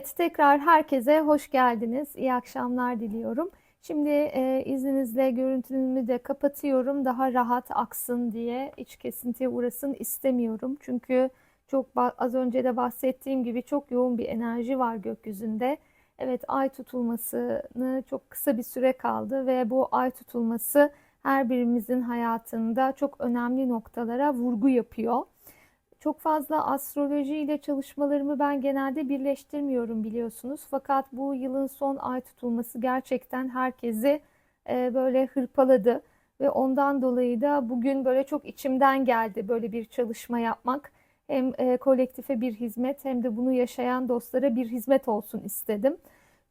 Evet, tekrar herkese hoş geldiniz. İyi akşamlar diliyorum. Şimdi e, izninizle görüntümü de kapatıyorum. Daha rahat aksın diye, iç kesintiye uğrasın istemiyorum. Çünkü çok az önce de bahsettiğim gibi çok yoğun bir enerji var gökyüzünde. Evet, ay tutulmasını çok kısa bir süre kaldı ve bu ay tutulması her birimizin hayatında çok önemli noktalara vurgu yapıyor. Çok fazla astroloji ile çalışmalarımı ben genelde birleştirmiyorum biliyorsunuz. Fakat bu yılın son ay tutulması gerçekten herkesi e, böyle hırpaladı ve ondan dolayı da bugün böyle çok içimden geldi böyle bir çalışma yapmak. Hem e, kolektife bir hizmet hem de bunu yaşayan dostlara bir hizmet olsun istedim.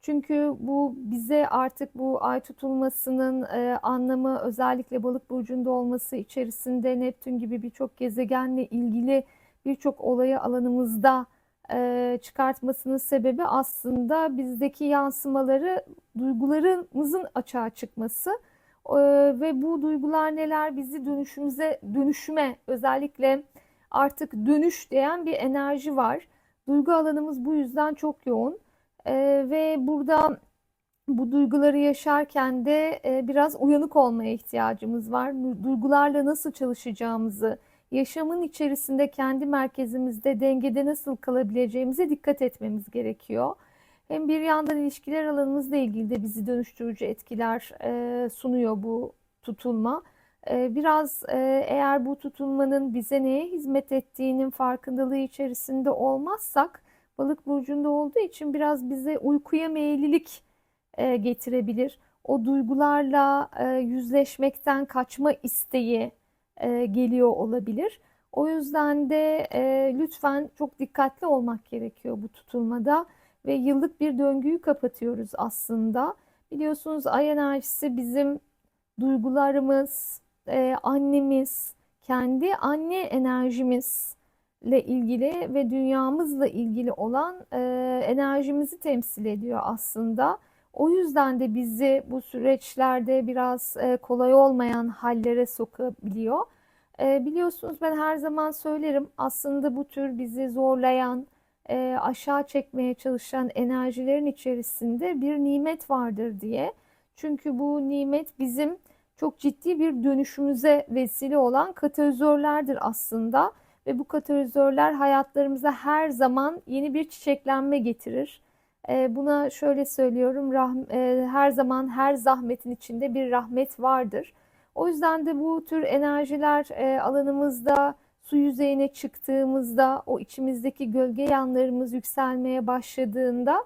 Çünkü bu bize artık bu ay tutulmasının e, anlamı özellikle Balık burcunda olması içerisinde Neptün gibi birçok gezegenle ilgili birçok olayı alanımızda e, çıkartmasının sebebi aslında bizdeki yansımaları duygularımızın açığa çıkması E, ve bu duygular neler bizi dönüşümüze dönüşüme özellikle artık dönüş diyen bir enerji var. Duygu alanımız bu yüzden çok yoğun E, ve burada bu duyguları yaşarken de e, biraz uyanık olmaya ihtiyacımız var. Duygularla nasıl çalışacağımızı yaşamın içerisinde kendi merkezimizde dengede nasıl kalabileceğimize dikkat etmemiz gerekiyor. Hem bir yandan ilişkiler alanımızla ilgili de bizi dönüştürücü etkiler e, sunuyor bu tutulma. E, biraz e, eğer bu tutulmanın bize neye hizmet ettiğinin farkındalığı içerisinde olmazsak balık burcunda olduğu için biraz bize uykuya meyillilik e, getirebilir. O duygularla e, yüzleşmekten kaçma isteği e, geliyor olabilir. O yüzden de e, lütfen çok dikkatli olmak gerekiyor bu tutulmada ve yıllık bir döngüyü kapatıyoruz aslında. Biliyorsunuz ay enerjisi bizim duygularımız, e, annemiz, kendi anne enerjimizle ilgili ve dünyamızla ilgili olan e, enerjimizi temsil ediyor aslında. O yüzden de bizi bu süreçlerde biraz e, kolay olmayan hallere sokabiliyor. E, biliyorsunuz ben her zaman söylerim aslında bu tür bizi zorlayan, e, aşağı çekmeye çalışan enerjilerin içerisinde bir nimet vardır diye. Çünkü bu nimet bizim çok ciddi bir dönüşümüze vesile olan katalizörlerdir aslında. Ve bu katalizörler hayatlarımıza her zaman yeni bir çiçeklenme getirir. E, buna şöyle söylüyorum, e, her zaman her zahmetin içinde bir rahmet vardır. O yüzden de bu tür enerjiler e, alanımızda su yüzeyine çıktığımızda, o içimizdeki gölge yanlarımız yükselmeye başladığında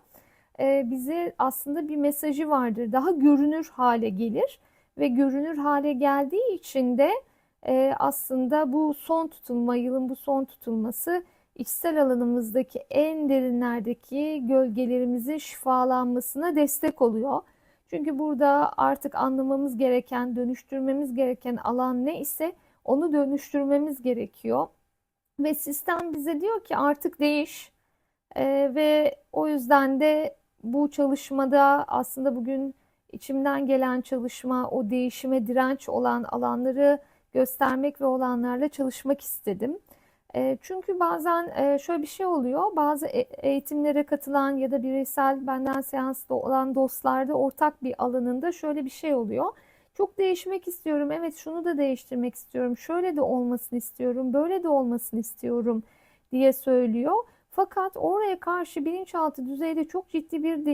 bize aslında bir mesajı vardır. Daha görünür hale gelir ve görünür hale geldiği için de aslında bu son tutulma, yılın bu son tutulması içsel alanımızdaki en derinlerdeki gölgelerimizin şifalanmasına destek oluyor. Çünkü burada artık anlamamız gereken, dönüştürmemiz gereken alan ne ise onu dönüştürmemiz gerekiyor. Ve sistem bize diyor ki artık değiş. Ee, ve o yüzden de bu çalışmada aslında bugün içimden gelen çalışma o değişime direnç olan alanları göstermek ve olanlarla çalışmak istedim. Çünkü bazen şöyle bir şey oluyor. Bazı e, eğitimlere katılan ya da bireysel benden seansta olan dostlarda ortak bir alanında şöyle bir şey oluyor. Çok değişmek istiyorum. Evet şunu da değiştirmek istiyorum. Şöyle de olmasını istiyorum. Böyle de olmasını istiyorum diye söylüyor. Fakat oraya karşı bilinçaltı düzeyde çok ciddi bir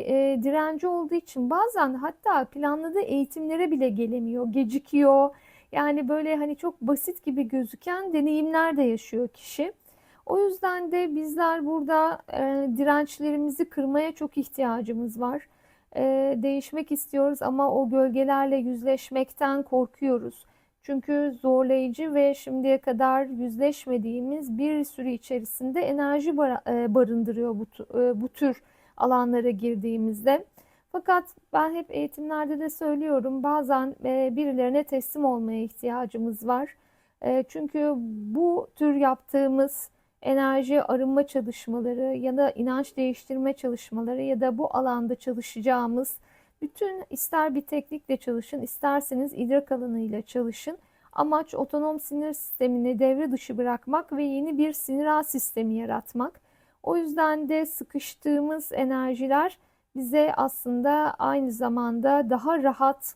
direnci olduğu için bazen hatta planladığı eğitimlere bile gelemiyor, gecikiyor yani böyle hani çok basit gibi gözüken deneyimler de yaşıyor kişi. O yüzden de bizler burada e, dirençlerimizi kırmaya çok ihtiyacımız var. E, değişmek istiyoruz ama o gölgelerle yüzleşmekten korkuyoruz. Çünkü zorlayıcı ve şimdiye kadar yüzleşmediğimiz bir sürü içerisinde enerji e, barındırıyor bu, e, bu tür alanlara girdiğimizde. Fakat ben hep eğitimlerde de söylüyorum bazen e, birilerine teslim olmaya ihtiyacımız var. E, çünkü bu tür yaptığımız enerji arınma çalışmaları ya da inanç değiştirme çalışmaları ya da bu alanda çalışacağımız bütün ister bir teknikle çalışın isterseniz idrak alanıyla çalışın. Amaç otonom sinir sistemini devre dışı bırakmak ve yeni bir sinir ağ sistemi yaratmak. O yüzden de sıkıştığımız enerjiler bize aslında aynı zamanda daha rahat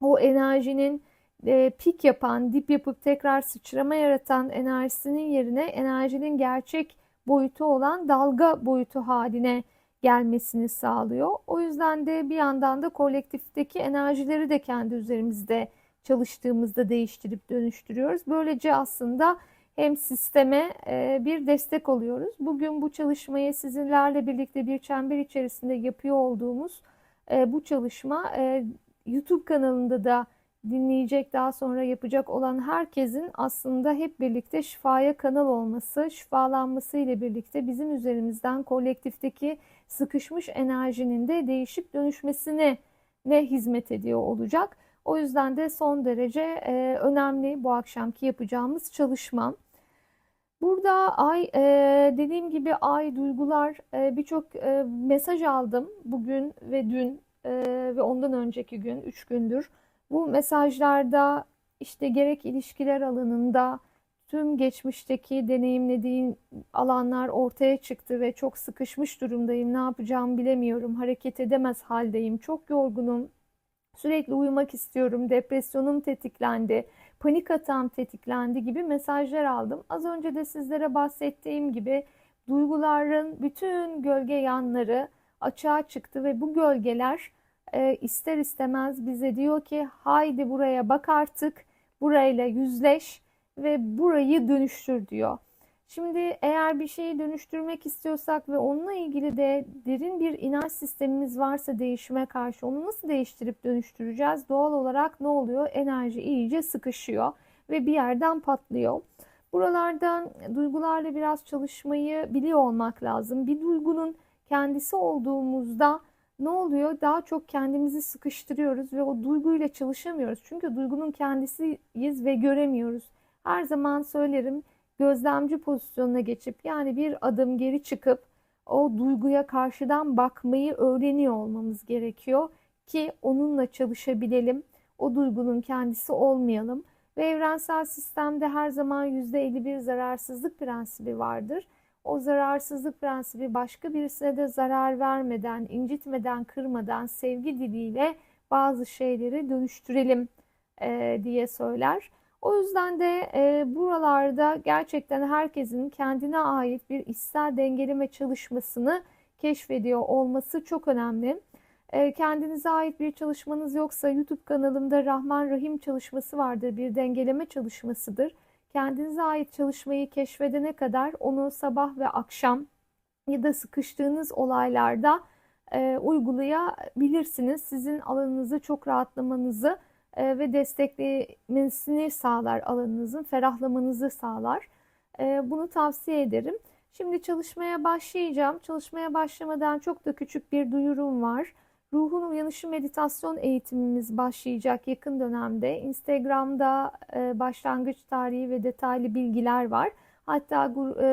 o enerjinin e, pik yapan, dip yapıp tekrar sıçrama yaratan enerjisinin yerine enerjinin gerçek boyutu olan dalga boyutu haline gelmesini sağlıyor. O yüzden de bir yandan da kolektifteki enerjileri de kendi üzerimizde çalıştığımızda değiştirip dönüştürüyoruz. Böylece aslında hem sisteme e, bir destek oluyoruz. Bugün bu çalışmayı sizinlerle birlikte bir çember içerisinde yapıyor olduğumuz e, bu çalışma e, YouTube kanalında da dinleyecek, daha sonra yapacak olan herkesin aslında hep birlikte şifaya kanal olması, şifalanması ile birlikte bizim üzerimizden kolektifteki sıkışmış enerjinin de değişip dönüşmesine ne hizmet ediyor olacak. O yüzden de son derece önemli bu akşamki yapacağımız çalışma. Burada ay e, dediğim gibi ay duygular e, birçok e, mesaj aldım bugün ve dün e, ve ondan önceki gün 3 gündür. Bu mesajlarda işte gerek ilişkiler alanında tüm geçmişteki deneyimlediğim alanlar ortaya çıktı ve çok sıkışmış durumdayım. Ne yapacağımı bilemiyorum. Hareket edemez haldeyim. Çok yorgunum. Sürekli uyumak istiyorum. Depresyonum tetiklendi. Panik atağım tetiklendi gibi mesajlar aldım. Az önce de sizlere bahsettiğim gibi duyguların bütün gölge yanları açığa çıktı ve bu gölgeler e, ister istemez bize diyor ki haydi buraya bak artık, burayla yüzleş ve burayı dönüştür diyor. Şimdi eğer bir şeyi dönüştürmek istiyorsak ve onunla ilgili de derin bir inanç sistemimiz varsa değişime karşı onu nasıl değiştirip dönüştüreceğiz? Doğal olarak ne oluyor? Enerji iyice sıkışıyor ve bir yerden patlıyor. Buralardan duygularla biraz çalışmayı biliyor olmak lazım. Bir duygunun kendisi olduğumuzda ne oluyor? Daha çok kendimizi sıkıştırıyoruz ve o duyguyla çalışamıyoruz. Çünkü duygunun kendisiyiz ve göremiyoruz. Her zaman söylerim gözlemci pozisyonuna geçip yani bir adım geri çıkıp o duyguya karşıdan bakmayı öğreniyor olmamız gerekiyor ki onunla çalışabilelim. O duygunun kendisi olmayalım. Ve evrensel sistemde her zaman %51 zararsızlık prensibi vardır. O zararsızlık prensibi başka birisine de zarar vermeden, incitmeden, kırmadan sevgi diliyle bazı şeyleri dönüştürelim e, diye söyler. O yüzden de e, buralarda gerçekten herkesin kendine ait bir içsel dengeleme çalışmasını keşfediyor olması çok önemli. E, kendinize ait bir çalışmanız yoksa YouTube kanalımda Rahman Rahim çalışması vardır. Bir dengeleme çalışmasıdır. Kendinize ait çalışmayı keşfedene kadar onu sabah ve akşam ya da sıkıştığınız olaylarda e, uygulayabilirsiniz. Sizin alanınızı çok rahatlamanızı ve desteklemesini sağlar alanınızın, ferahlamanızı sağlar. Bunu tavsiye ederim. Şimdi çalışmaya başlayacağım. Çalışmaya başlamadan çok da küçük bir duyurum var. Ruhun Uyanışı meditasyon eğitimimiz başlayacak yakın dönemde. Instagram'da başlangıç tarihi ve detaylı bilgiler var. Hatta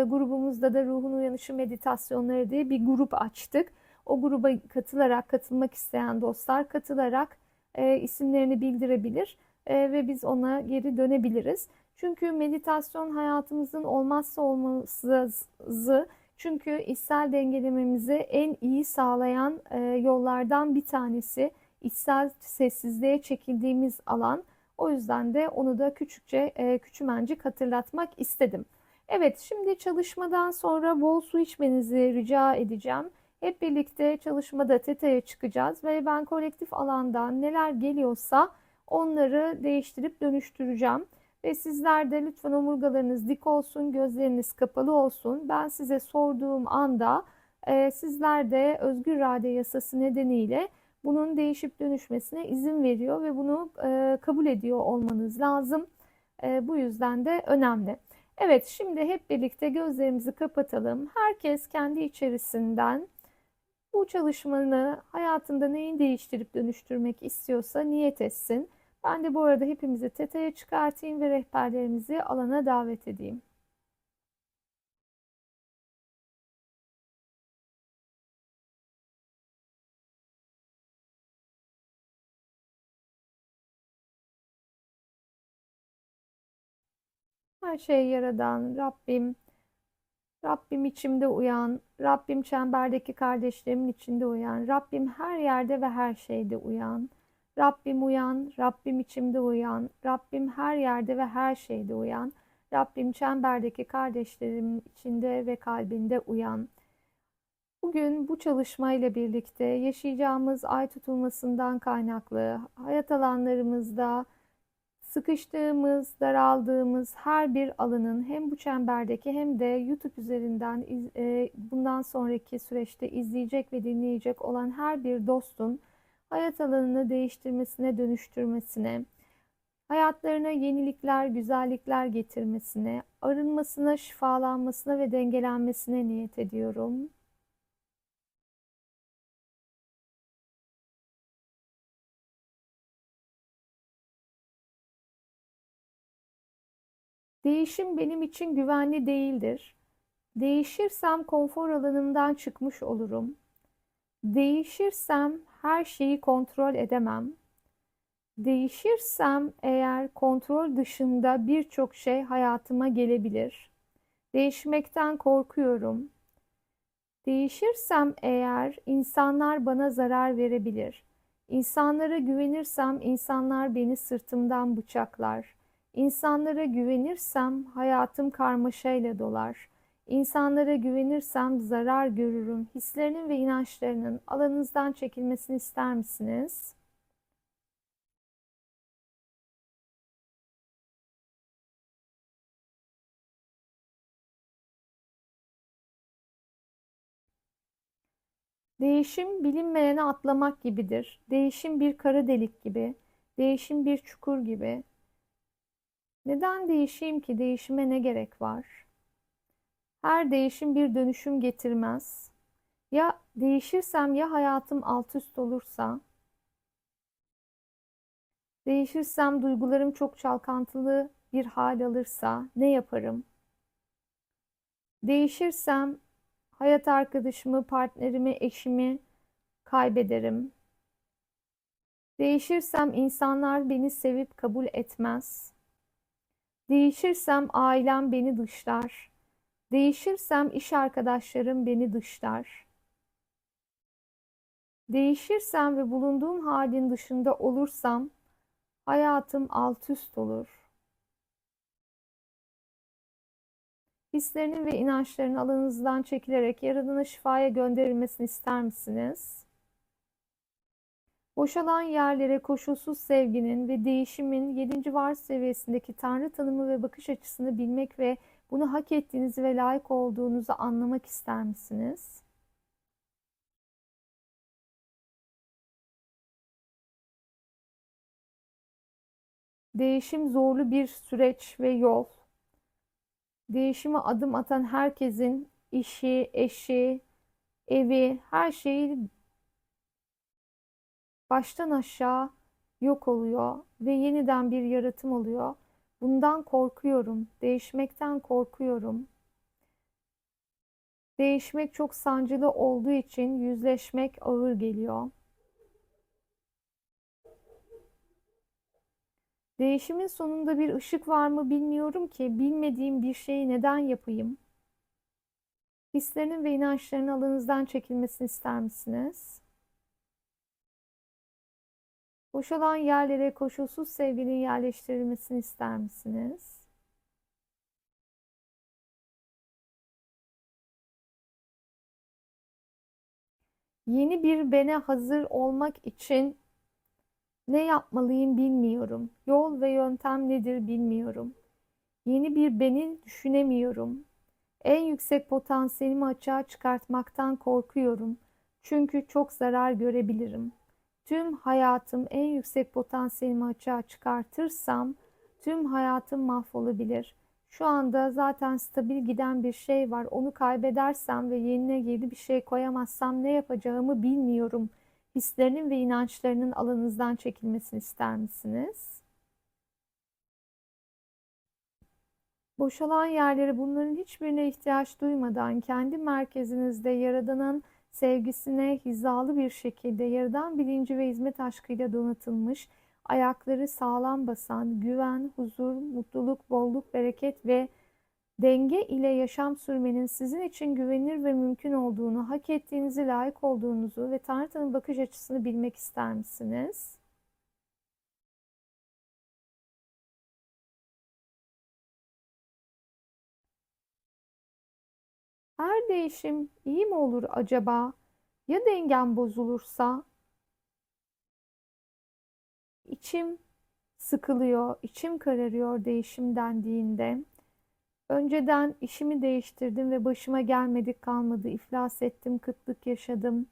grubumuzda da Ruhun Uyanışı meditasyonları diye bir grup açtık. O gruba katılarak, katılmak isteyen dostlar katılarak e, isimlerini bildirebilir e, ve biz ona geri dönebiliriz. Çünkü meditasyon hayatımızın olmazsa olmazı çünkü içsel dengelememizi en iyi sağlayan e, yollardan bir tanesi içsel sessizliğe çekildiğimiz alan. O yüzden de onu da küçükçe e, küçümencik hatırlatmak istedim. Evet şimdi çalışmadan sonra bol su içmenizi rica edeceğim. Hep birlikte çalışmada teta'ya çıkacağız ve ben kolektif alandan neler geliyorsa onları değiştirip dönüştüreceğim. Ve sizler de lütfen omurgalarınız dik olsun, gözleriniz kapalı olsun. Ben size sorduğum anda e, sizler de özgür irade yasası nedeniyle bunun değişip dönüşmesine izin veriyor ve bunu e, kabul ediyor olmanız lazım. E, bu yüzden de önemli. Evet şimdi hep birlikte gözlerimizi kapatalım. Herkes kendi içerisinden bu çalışmanı hayatında neyin değiştirip dönüştürmek istiyorsa niyet etsin. Ben de bu arada hepimizi teteye çıkartayım ve rehberlerimizi alana davet edeyim. Her şeyi yaradan Rabbim Rabbim içimde uyan, Rabbim çemberdeki kardeşlerimin içinde uyan, Rabbim her yerde ve her şeyde uyan. Rabbim uyan, Rabbim içimde uyan, Rabbim her yerde ve her şeyde uyan. Rabbim çemberdeki kardeşlerim içinde ve kalbinde uyan. Bugün bu çalışmayla birlikte yaşayacağımız ay tutulmasından kaynaklı hayat alanlarımızda sıkıştığımız, daraldığımız her bir alanın hem bu çemberdeki hem de YouTube üzerinden e, bundan sonraki süreçte izleyecek ve dinleyecek olan her bir dostun hayat alanını değiştirmesine, dönüştürmesine, hayatlarına yenilikler, güzellikler getirmesine, arınmasına, şifalanmasına ve dengelenmesine niyet ediyorum. Değişim benim için güvenli değildir. Değişirsem konfor alanımdan çıkmış olurum. Değişirsem her şeyi kontrol edemem. Değişirsem eğer kontrol dışında birçok şey hayatıma gelebilir. Değişmekten korkuyorum. Değişirsem eğer insanlar bana zarar verebilir. İnsanlara güvenirsem insanlar beni sırtımdan bıçaklar. İnsanlara güvenirsem hayatım karmaşayla dolar. İnsanlara güvenirsem zarar görürüm. Hislerinin ve inançlarının alanınızdan çekilmesini ister misiniz? Değişim bilinmeyene atlamak gibidir. Değişim bir kara delik gibi. Değişim bir çukur gibi. Neden değişeyim ki? Değişime ne gerek var? Her değişim bir dönüşüm getirmez. Ya değişirsem ya hayatım alt üst olursa, değişirsem duygularım çok çalkantılı bir hal alırsa ne yaparım? Değişirsem hayat arkadaşımı, partnerimi, eşimi kaybederim. Değişirsem insanlar beni sevip kabul etmez. Değişirsem ailem beni dışlar. Değişirsem iş arkadaşlarım beni dışlar. Değişirsem ve bulunduğum halin dışında olursam hayatım alt üst olur. Hislerinin ve inançlarının alanınızdan çekilerek Yaradan'a şifaya gönderilmesini ister misiniz? Boşalan yerlere koşulsuz sevginin ve değişimin yedinci varlık seviyesindeki Tanrı tanımı ve bakış açısını bilmek ve bunu hak ettiğinizi ve layık olduğunuzu anlamak ister misiniz? Değişim zorlu bir süreç ve yol. Değişime adım atan herkesin işi, eşi, evi, her şeyi baştan aşağı yok oluyor ve yeniden bir yaratım oluyor. Bundan korkuyorum. Değişmekten korkuyorum. Değişmek çok sancılı olduğu için yüzleşmek ağır geliyor. Değişimin sonunda bir ışık var mı bilmiyorum ki bilmediğim bir şeyi neden yapayım? Hislerinin ve inançlarının alanınızdan çekilmesini ister misiniz? Boşalan yerlere koşulsuz sevginin yerleştirilmesini ister misiniz? Yeni bir bene hazır olmak için ne yapmalıyım bilmiyorum. Yol ve yöntem nedir bilmiyorum. Yeni bir beni düşünemiyorum. En yüksek potansiyelimi açığa çıkartmaktan korkuyorum. Çünkü çok zarar görebilirim tüm hayatım en yüksek potansiyelimi açığa çıkartırsam tüm hayatım mahvolabilir. Şu anda zaten stabil giden bir şey var. Onu kaybedersem ve yerine yeni bir şey koyamazsam ne yapacağımı bilmiyorum. Hislerinin ve inançlarının alanınızdan çekilmesini ister misiniz? Boşalan yerleri bunların hiçbirine ihtiyaç duymadan kendi merkezinizde Yaradan'ın sevgisine hizalı bir şekilde yaradan bilinci ve hizmet aşkıyla donatılmış, ayakları sağlam basan, güven, huzur, mutluluk, bolluk, bereket ve Denge ile yaşam sürmenin sizin için güvenilir ve mümkün olduğunu, hak ettiğinizi, layık olduğunuzu ve Tanrı'nın bakış açısını bilmek ister misiniz? Her değişim iyi mi olur acaba? Ya dengem bozulursa? İçim sıkılıyor, içim kararıyor değişim dendiğinde. Önceden işimi değiştirdim ve başıma gelmedik kalmadı. İflas ettim, kıtlık yaşadım.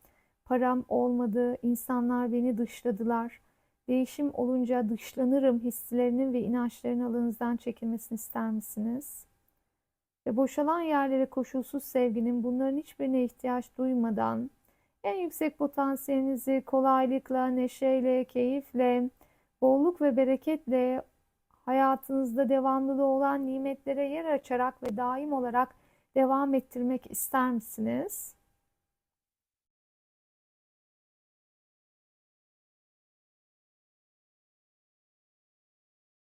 Param olmadı, insanlar beni dışladılar. Değişim olunca dışlanırım hislerinin ve inançların alanınızdan çekilmesini ister misiniz? Ve boşalan yerlere koşulsuz sevginin bunların hiçbirine ihtiyaç duymadan en yüksek potansiyelinizi kolaylıkla, neşeyle, keyifle, bolluk ve bereketle hayatınızda devamlılığı olan nimetlere yer açarak ve daim olarak devam ettirmek ister misiniz?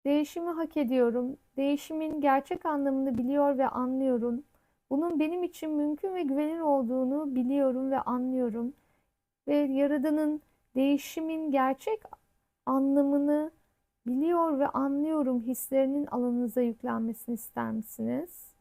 Değişimi hak ediyorum. Değişimin gerçek anlamını biliyor ve anlıyorum. Bunun benim için mümkün ve güvenilir olduğunu biliyorum ve anlıyorum. Ve Yaradan'ın değişimin gerçek anlamını biliyor ve anlıyorum hislerinin alanınıza yüklenmesini ister misiniz?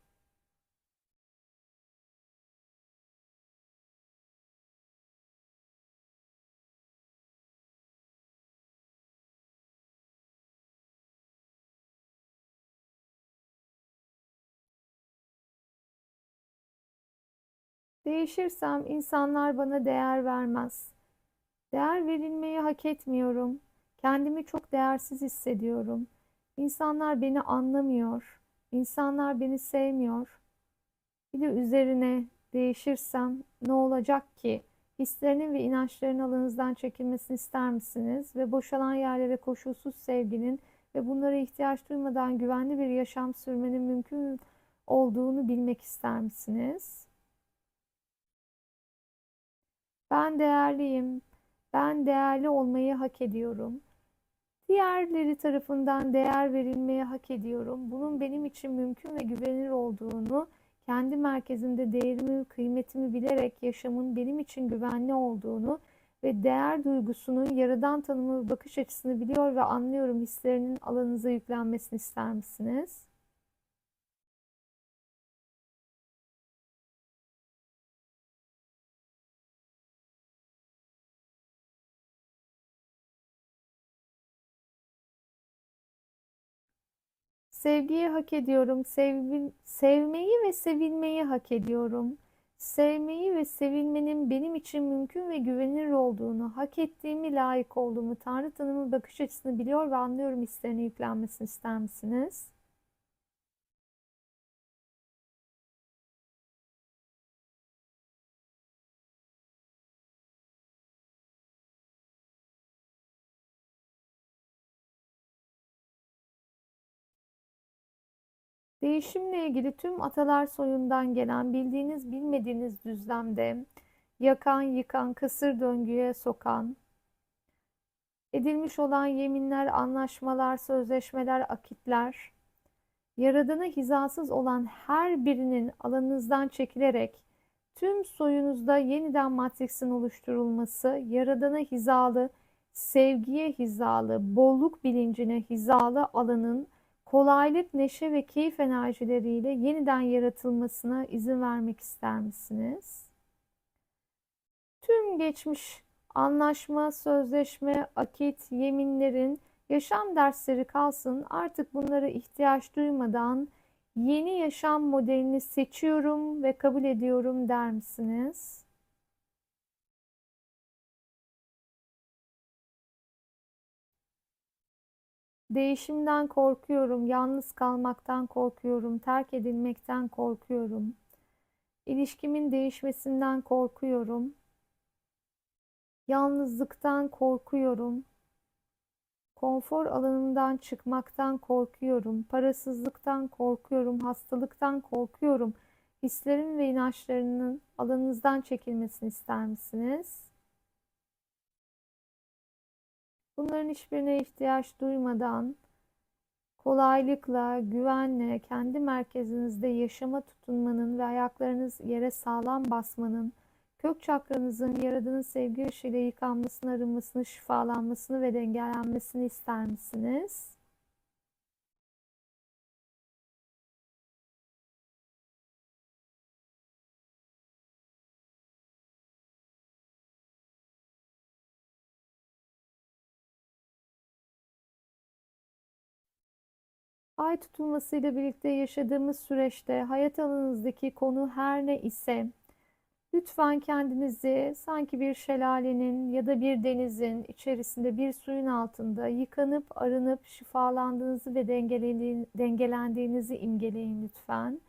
Değişirsem insanlar bana değer vermez. Değer verilmeyi hak etmiyorum. Kendimi çok değersiz hissediyorum. İnsanlar beni anlamıyor. İnsanlar beni sevmiyor. Bir de üzerine değişirsem ne olacak ki? Hislerinin ve inançların alanınızdan çekilmesini ister misiniz? Ve boşalan yerlere koşulsuz sevginin ve bunlara ihtiyaç duymadan güvenli bir yaşam sürmenin mümkün olduğunu bilmek ister misiniz? Ben değerliyim. Ben değerli olmayı hak ediyorum. Diğerleri tarafından değer verilmeye hak ediyorum. Bunun benim için mümkün ve güvenilir olduğunu, kendi merkezimde değerimi, kıymetimi bilerek yaşamın benim için güvenli olduğunu ve değer duygusunun yaradan tanımı bakış açısını biliyor ve anlıyorum hislerinin alanınıza yüklenmesini ister misiniz? Sevgiyi hak ediyorum. Sevgi, sevmeyi ve sevilmeyi hak ediyorum. Sevmeyi ve sevilmenin benim için mümkün ve güvenilir olduğunu, hak ettiğimi, layık olduğumu, Tanrı tanımı bakış açısını biliyor ve anlıyorum hislerine yüklenmesini ister misiniz? Değişimle ilgili tüm atalar soyundan gelen bildiğiniz bilmediğiniz düzlemde yakan, yıkan, kısır döngüye sokan, edilmiş olan yeminler, anlaşmalar, sözleşmeler, akitler, Yaradana hizasız olan her birinin alanınızdan çekilerek tüm soyunuzda yeniden matriksin oluşturulması, Yaradana hizalı, sevgiye hizalı, bolluk bilincine hizalı alanın kolaylık, neşe ve keyif enerjileriyle yeniden yaratılmasına izin vermek ister misiniz? Tüm geçmiş anlaşma, sözleşme, akit, yeminlerin yaşam dersleri kalsın. Artık bunlara ihtiyaç duymadan yeni yaşam modelini seçiyorum ve kabul ediyorum der misiniz? Değişimden korkuyorum, yalnız kalmaktan korkuyorum, terk edilmekten korkuyorum. İlişkimin değişmesinden korkuyorum. Yalnızlıktan korkuyorum. Konfor alanımdan çıkmaktan korkuyorum. Parasızlıktan korkuyorum. Hastalıktan korkuyorum. Hislerim ve inançlarının alanınızdan çekilmesini ister misiniz? Bunların hiçbirine ihtiyaç duymadan kolaylıkla, güvenle, kendi merkezinizde yaşama tutunmanın ve ayaklarınız yere sağlam basmanın, kök çakranızın yaradığınız sevgi ışığıyla yıkanmasını, arınmasını, şifalanmasını ve dengelenmesini ister misiniz? Ay tutulmasıyla birlikte yaşadığımız süreçte hayat alanınızdaki konu her ne ise lütfen kendinizi sanki bir şelalenin ya da bir denizin içerisinde bir suyun altında yıkanıp arınıp şifalandığınızı ve dengelendiğinizi imgeleyin lütfen.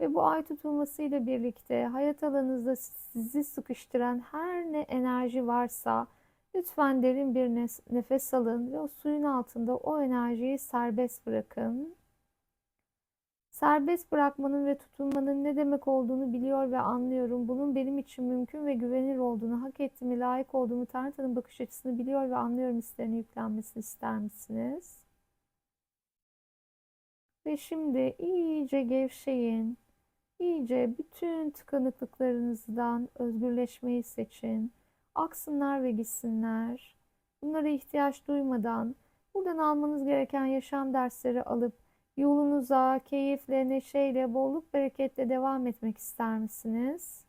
Ve bu ay tutulmasıyla birlikte hayat alanınızda sizi sıkıştıran her ne enerji varsa Lütfen derin bir nefes alın ve o suyun altında o enerjiyi serbest bırakın. Serbest bırakmanın ve tutunmanın ne demek olduğunu biliyor ve anlıyorum. Bunun benim için mümkün ve güvenilir olduğunu, hak ettiğimi, layık olduğumu, Tanrı'nın bakış açısını biliyor ve anlıyorum hislerine yüklenmesini ister misiniz? Ve şimdi iyice gevşeyin. İyice bütün tıkanıklıklarınızdan özgürleşmeyi seçin aksınlar ve gitsinler. Bunlara ihtiyaç duymadan buradan almanız gereken yaşam dersleri alıp yolunuza keyifle, neşeyle, bolluk, bereketle devam etmek ister misiniz?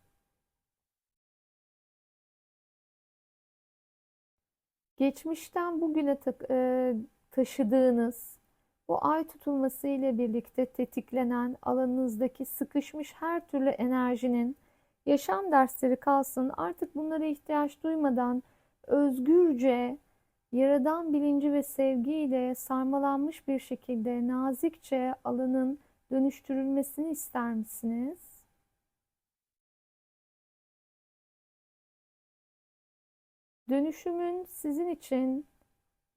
Geçmişten bugüne e, taşıdığınız bu ay tutulması ile birlikte tetiklenen alanınızdaki sıkışmış her türlü enerjinin Yaşam dersleri kalsın. Artık bunlara ihtiyaç duymadan özgürce, yaradan bilinci ve sevgiyle sarmalanmış bir şekilde nazikçe alanın dönüştürülmesini ister misiniz? Dönüşümün sizin için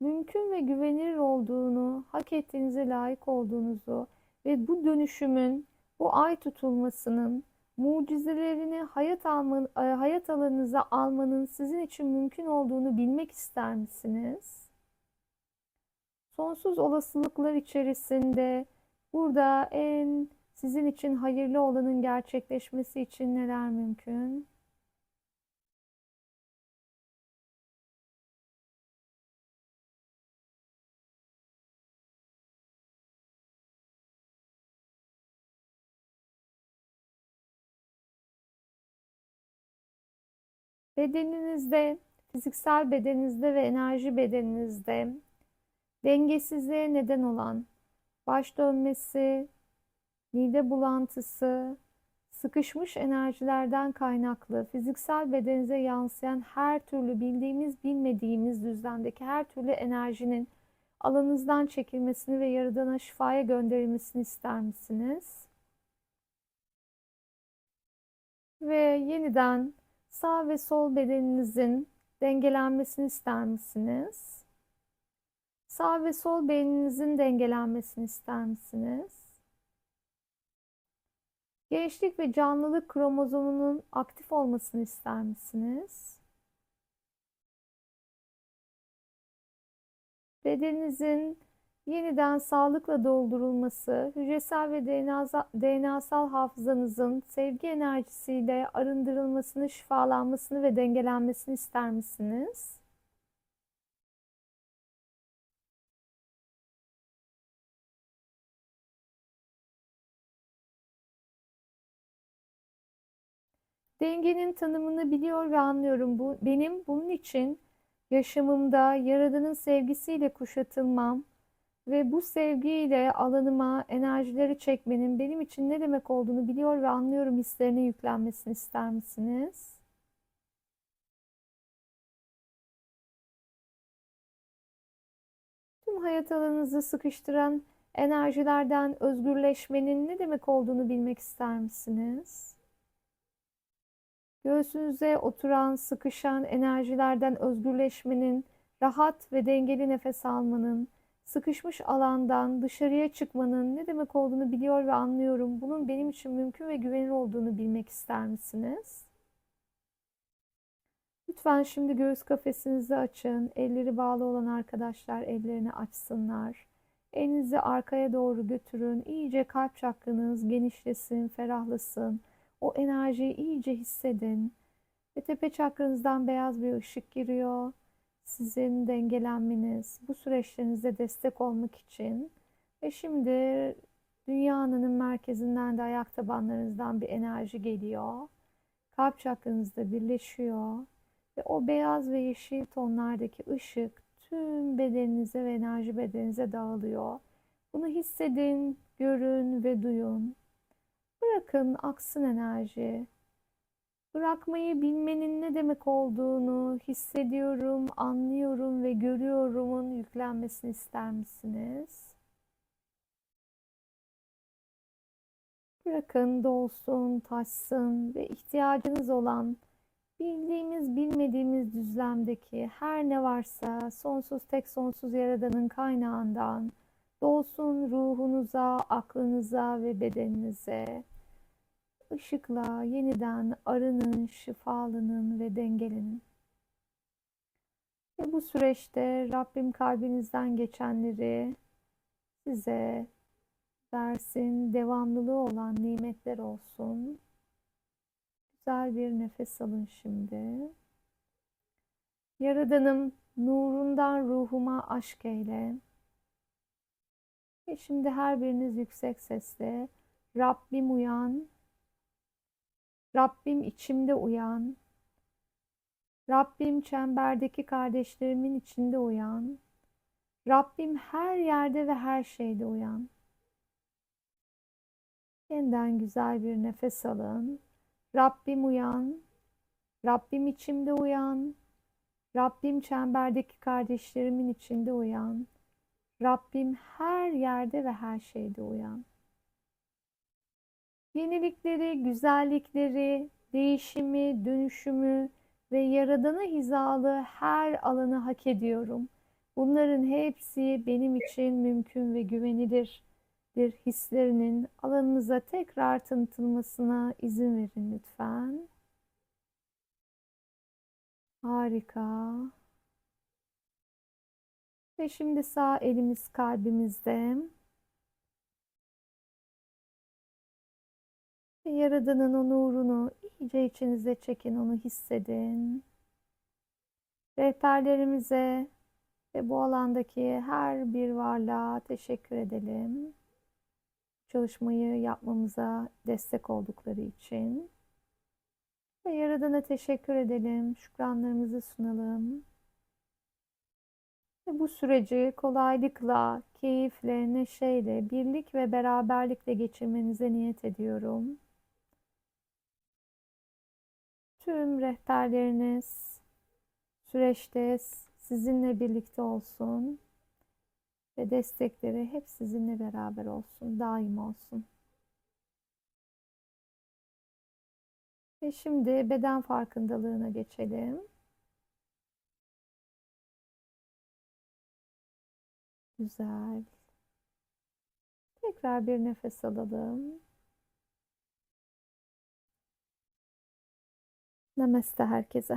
mümkün ve güvenilir olduğunu, hak ettiğinize layık olduğunuzu ve bu dönüşümün, bu ay tutulmasının mucizelerini hayat, alman, e, hayat alanınıza almanın sizin için mümkün olduğunu bilmek ister misiniz? Sonsuz olasılıklar içerisinde burada en sizin için hayırlı olanın gerçekleşmesi için neler mümkün? Bedeninizde, fiziksel bedeninizde ve enerji bedeninizde dengesizliğe neden olan baş dönmesi, mide bulantısı, sıkışmış enerjilerden kaynaklı fiziksel bedeninize yansıyan her türlü bildiğimiz bilmediğimiz düzlemdeki her türlü enerjinin alanınızdan çekilmesini ve yaradana şifaya gönderilmesini ister misiniz? Ve yeniden Sağ ve sol bedeninizin dengelenmesini ister misiniz? Sağ ve sol beyninizin dengelenmesini ister misiniz? Gençlik ve canlılık kromozomunun aktif olmasını ister misiniz? Bedeninizin yeniden sağlıkla doldurulması, hücresel ve DNA'sal hafızanızın sevgi enerjisiyle arındırılmasını, şifalanmasını ve dengelenmesini ister misiniz? Dengenin tanımını biliyor ve anlıyorum. Bu benim bunun için yaşamımda Yaradan'ın sevgisiyle kuşatılmam, ve bu sevgiyle alanıma enerjileri çekmenin benim için ne demek olduğunu biliyor ve anlıyorum hislerine yüklenmesini ister misiniz? Tüm hayat alanınızı sıkıştıran enerjilerden özgürleşmenin ne demek olduğunu bilmek ister misiniz? Göğsünüze oturan, sıkışan enerjilerden özgürleşmenin, rahat ve dengeli nefes almanın, sıkışmış alandan dışarıya çıkmanın ne demek olduğunu biliyor ve anlıyorum. Bunun benim için mümkün ve güvenilir olduğunu bilmek ister misiniz? Lütfen şimdi göğüs kafesinizi açın. Elleri bağlı olan arkadaşlar ellerini açsınlar. Elinizi arkaya doğru götürün. İyice kalp çakranız genişlesin, ferahlasın. O enerjiyi iyice hissedin. Ve tepe çakranızdan beyaz bir ışık giriyor. Sizin dengelenmeniz, bu süreçlerinize destek olmak için. Ve şimdi dünyanın merkezinden de ayak tabanlarınızdan bir enerji geliyor. Kalp çakranızda birleşiyor. Ve o beyaz ve yeşil tonlardaki ışık tüm bedeninize ve enerji bedeninize dağılıyor. Bunu hissedin, görün ve duyun. Bırakın aksın enerji. Bırakmayı bilmenin ne demek olduğunu hissediyorum, anlıyorum ve görüyorumun yüklenmesini ister misiniz? Bırakın dolsun, taşsın ve ihtiyacınız olan bildiğimiz, bilmediğimiz düzlemdeki her ne varsa sonsuz tek sonsuz yaradanın kaynağından dolsun ruhunuza, aklınıza ve bedeninize. Işıkla yeniden arının, şifalanın ve dengelenin. Ve bu süreçte Rabbim kalbinizden geçenleri size versin, devamlılığı olan nimetler olsun. Güzel bir nefes alın şimdi. Yaradanım nurundan ruhuma aşk eyle. Ve şimdi her biriniz yüksek sesle Rabbim uyan, Rabbim içimde uyan, Rabbim çemberdeki kardeşlerimin içinde uyan, Rabbim her yerde ve her şeyde uyan. Yeniden güzel bir nefes alın. Rabbim uyan, Rabbim içimde uyan, Rabbim çemberdeki kardeşlerimin içinde uyan, Rabbim her yerde ve her şeyde uyan. Yenilikleri, güzellikleri, değişimi, dönüşümü ve yaradana hizalı her alanı hak ediyorum. Bunların hepsi benim için mümkün ve güvenilir bir hislerinin alanınıza tekrar tanıtılmasına izin verin lütfen. Harika. Ve şimdi sağ elimiz kalbimizde. Ve Yaradan'ın o nurunu iyice içinize çekin, onu hissedin. Rehberlerimize ve bu alandaki her bir varlığa teşekkür edelim çalışmayı yapmamıza destek oldukları için. Ve Yaradan'a teşekkür edelim, şükranlarımızı sunalım. Ve bu süreci kolaylıkla, keyifle, neşeyle, birlik ve beraberlikle geçirmenize niyet ediyorum. Tüm rehberleriniz süreçte sizinle birlikte olsun ve destekleri hep sizinle beraber olsun, daim olsun. Ve şimdi beden farkındalığına geçelim. Güzel. Tekrar bir nefes alalım. Namaste herkese.